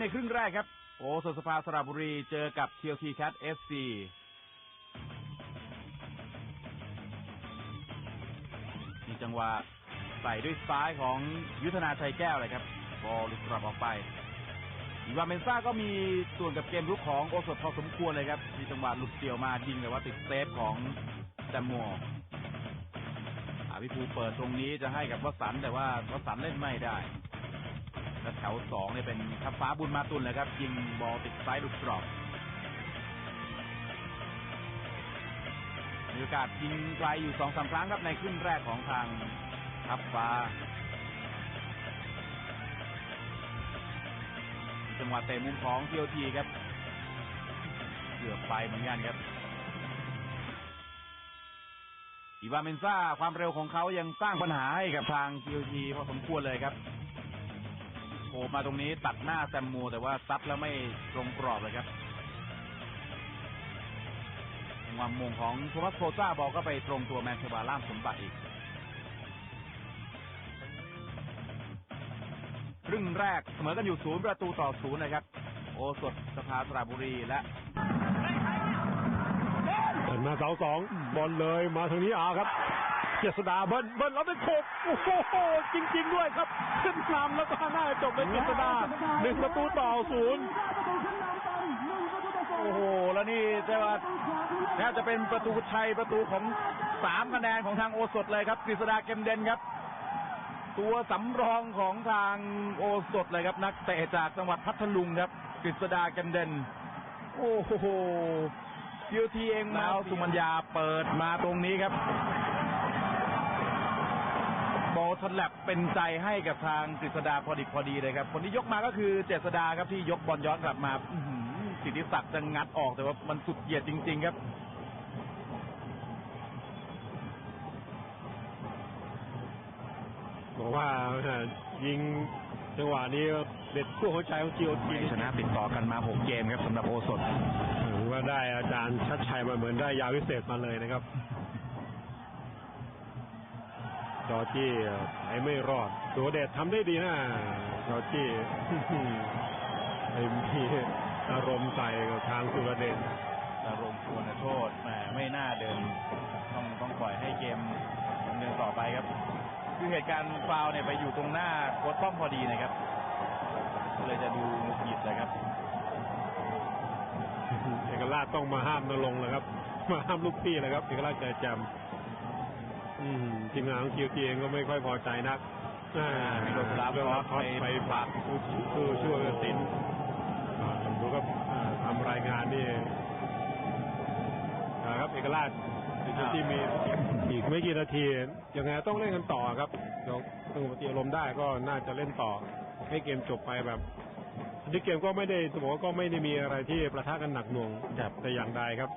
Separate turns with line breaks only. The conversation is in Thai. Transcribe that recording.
ในครึ่งแรกครับ โอสถสภาสระบุรีเจอกับเทียวทีแคทเอฟซีมีจังหวะใส่ด้วยซ้ายของยุทธนาชัยแก้วเลยครับ บอลหลุดกลับออกไปอีวาเมนซ่าก็มีส่วนกับเกมรุกของโอสถพอสมควรเลยครับ มีจังหวะหลุดเดี่ยวมายิงแต่ว่าติดเซฟของแซมมัวอาวิภูเปิดตรงนี้จะให้กับวสันแต่ว่าวสันเล่นไม่ได้ ถวสองเนี่ยเป็นทัพฟ้าบุญมาตุลเลยครับ ยิงบอลติดซ้ายลูกกรอบมีโอกาสยิงไกลอยู่สองสามครั้งครับในครึ่งแรกของทางทัพฟ้า จังหวะเตะมุมของทีโอทีครับเกือบไปเหมือนกันครับอีวาเมนซ่าความเร็วของเขายังสร้างปัญหาให้กับทางทีโอทีพอสมควรเลยครับ โผล่มาตรงนี้ตัดหน้าแซมมูแต่ว่าซัดแล้วไม่ตรงกรอบเลยครับจังหวะมงของโทมัสโคซ่าบอลก็ไปตรงตัวแมนเชบาล่ามสมบัติอีก ครึ่งแรกเสมอกันอยู่ศูนย์ประตูต่อศูนย์นะครับ โอสถสภาสระบุรีและ
เปิดมาเสาสองบอลเลยมาทางนี้อาครับ เจษดาเบิ้ลเบิ้ลแล้วไปโขกโอ้โหจริง ๆ ด้วยครับขึ้นนำแล้วก็น่าจะจบเป็นเจษดาหนึ่งประตูต่อศูนย์
โอ้โหแล้วนี่จะว่าแทบจะเป็นประตูชัยประตูของสามคะแนนของทางโอสถเลยครับกฤษดาเกมเดนครับ ตัวสำรองของทางโอสถเลยครับนักเตะจากจังหวัดพัทลุงครับกฤษดาเกมเดนโอ้โหยูทีเองมาสุมัญญาเปิดมาตรงนี้ครับ บอลฉลับเป็นใจให้กับทางกฤษดาพอดีพอดีเลยครับคนที่ยกมาก็คือเจษดาครับที่ยกบอลย้อนกลับมาอื้อหือสิทธิศักดิ์จะงัดออกแต่ว่ามันสุดเหยียดจริง ๆ ครับ
บอกว่ายิงจังหวะนี้เด็ดคู่หัวใจของจีโอที
ชนะติดต่อกันมา 6 เกมครับสำหรับโอสถ
ถือว่าได้อาจารย์ชัดชัยมาเหมือนได้ยาวิเศษมาเลยนะครับ จอร์จี้ไปไม่รอดตัวเด็ดทำได้ดีนะจอร์จี้ไอ้มีอารมณ์ใส่กับทางสุรเดช
อารมณ์ควรโทษแหมไม่น่าเดิน ต้องต้องปล่อยให้เกมดำเนินต่อไปครับ คือเหตุการณ์ฟาวล์เนี่ยไปอยู่ตรงหน้าโค้ชป้อมพอดีนะครับก็เลยจะดูหงุดหงิดเลยครับ
เอกราชต้องมาห้ามนรงค์เลยครับ มาห้ามลูกพี่เลยครับเอกราชเกิดจำอืม ทีมงานของคิวทีเองก็ไม่ค่อยพอใจนักอ่า
มีโดนรับ
เรื่องรับ
ไป
ไปฝากผู้ผู้ช่วยสินอ่าดูครับอ่าทำรายงานนี่นะครับเอกราชที่มีอีกไม่กี่นาทียังไงต้องเล่นกันต่อครับเดี๋ยวสงบสติอารมณ์ได้ก็น่าจะเล่นต่อ ให้เกมจบไปแบบที่เกมก็ไม่ได้จะบอกว่าก็ไม่ได้มีอะไรที่ประทะกันหนักหน่วง
ครับ
แต่อย่างใดครับ